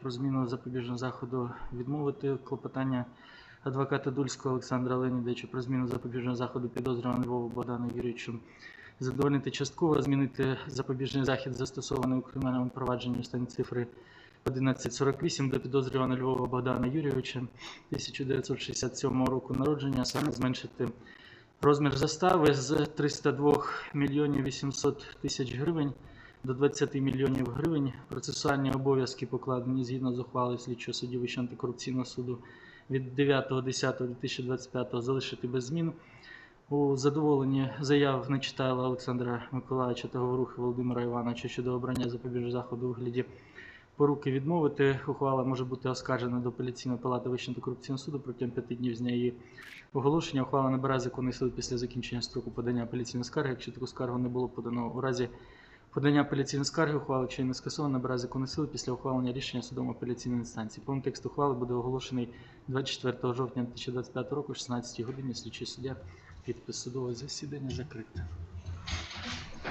Про зміну запобіжного заходу відмовити клопотання адвоката Дульського Олександра Леонідовича про зміну запобіжного заходу підозрюваного Львову Богдану Юрійовичу задовольнити частково, змінити запобіжний захід, застосований у кримінальному провадженні в стані цифри 1148 до підозрюваного Львова Богдана Юрійовича 1967 року народження, саме зменшити розмір застави з 302 мільйонів 800 тисяч гривень до 20 мільйонів гривень. Процесуальні обов'язки покладені згідно з ухвалою слідчого судді Вищого антикорупційного суду від 9.10.2025 залишити без змін. У задоволенні заяв Нечитайла Олександра Миколаївича та Говорухи Володимира Івановича щодо обрання запобіжного заходу у вигляді поруки відмовити. Ухвала може бути оскаржена до апеляційної палати Вищого антикорупційного суду протягом п'яти днів з дня її оголошення. Ухвала набирає законний сили після закінчення строку подання апеляційної скарги, якщо таку скаргу не було подано у разі подання апеляційної скарги, ухвали, якщо не скасована, набирає законної сили після ухвалення рішення судом апеляційної інстанції. Повний текст ухвали буде оголошений 24 жовтня 2025 року, 16 годині. Слідчий суддя. Підпис судового засідання закрите.